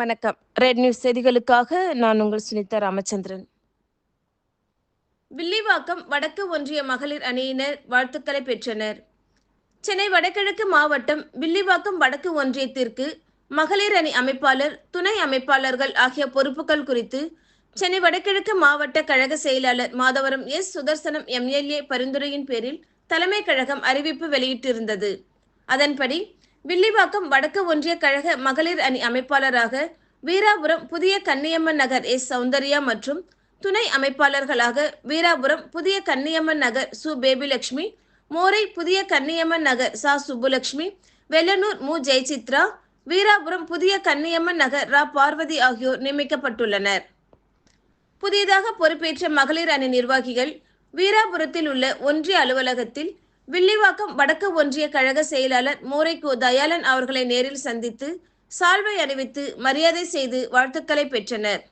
வணக்கம். Red news செய்திகளுக்காக நான் உங்கள் சுனிதா ராமச்சந்திரன். வில்லிவாக்கம் வடக்கு ஒன்றிய மகளிர் அணியினர் வாழ்த்துக்களை பெற்றனர். சென்னை வடகிழக்கு மாவட்டம் வில்லிவாக்கம் வடக்கு ஒன்றியத்திற்கு மகளிர் அணி அமைப்பாளர் துணை அமைப்பாளர்கள் ஆகிய பொறுப்புகள் குறித்து சென்னை வடகிழக்கு மாவட்ட கழக செயலாளர் மாதவரம் எஸ். சுதர்சனம் எம்எல்ஏ பரிந்துரையின் பேரில் தலைமை கழகம் அறிவிப்பு வெளியிட்டிருந்தது. அதன்படி வில்லிவாக்கம் வடக்கு ஒன்றிய கழக மகளிர் அணி அமைப்பாளராக வீராபுரம் புதிய கன்னியம்மன் நகர் எஸ். சௌந்தர்யா மற்றும் துணை அமைப்பாளர்களாக வீராபுரம் புதிய கன்னியம்மன் நகர் சு. பேபிலட்சுமி மோரை புதிய கன்னியம்மன் நகர் சா. சுப்புலட்சுமி வெள்ளனூர் மு. ஜெயசித்ரா வீராபுரம் புதிய கன்னியம்மன் நகர் ரா. பார்வதி ஆகியோர் நியமிக்கப்பட்டுள்ளனர். புதியதாக பொறுப்பேற்ற மகளிர் அணி நிர்வாகிகள் வீராபுரத்தில் உள்ள ஒன்றிய அலுவலகத்தில் வில்லிவாக்கம் வடக்கு ஒன்றிய கழக செயலாளர் மோரைக்கோ தயாளன் அவர்களை நேரில் சந்தித்து சால்வை அணிவித்து மரியாதை செய்து வாழ்த்துக்களை பெற்றனர்.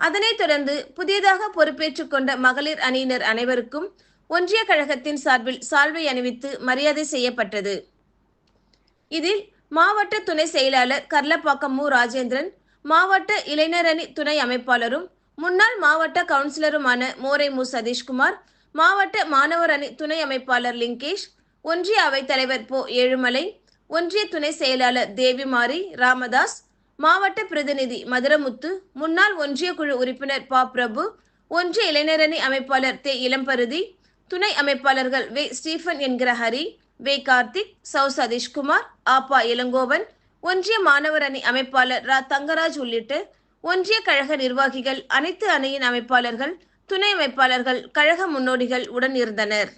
அதனைத் தொடர்ந்து புதியதாக பொறுப்பேற்றுக் கொண்ட மகளிர் அணியினர் அனைவருக்கும் ஒன்றிய கழகத்தின் சார்பில் சால்வை அணிவித்து மரியாதை செய்யப்பட்டது. இதில் மாவட்ட துணை செயலாளர் கர்லப்பாக்கம் மு. ராஜேந்திரன் மாவட்ட இளைஞரணி துணை அமைப்பாளரும் முன்னாள் மாவட்ட கவுன்சிலருமான மோரை மு. சதீஷ்குமார் மாவட்ட மாணவர் அணி துணை அமைப்பாளர் லிங்கேஷ் ஒன்றிய அவைத்தலைவர் போ. ஏழுமலை ஒன்றிய துணை செயலாளர் தேவிமாரி ராமதாஸ் மாவட்ட பிரதிநிதி மதுரமுத்து முன்னாள் ஒன்றிய குழு உறுப்பினர் பா. பிரபு ஒன்றிய இளைஞரணி அமைப்பாளர் தே. இளம்பருதி துணை அமைப்பாளர்கள் வே. ஸ்டீஃபன் என்கிற ஹரி வே. கார்த்திக் சௌ. சதீஷ்குமார் ஆப்பா இளங்கோவன் ஒன்றிய மாணவர் அணி அமைப்பாளர் ரா. தங்கராஜ் உள்ளிட்டு ஒன்றிய கழக நிர்வாகிகள் அனைத்து அணியின் அமைப்பாளர்கள் துணை அமைப்பாளர்கள் கழக முன்னோடிகள் உடன் இருந்தனர்.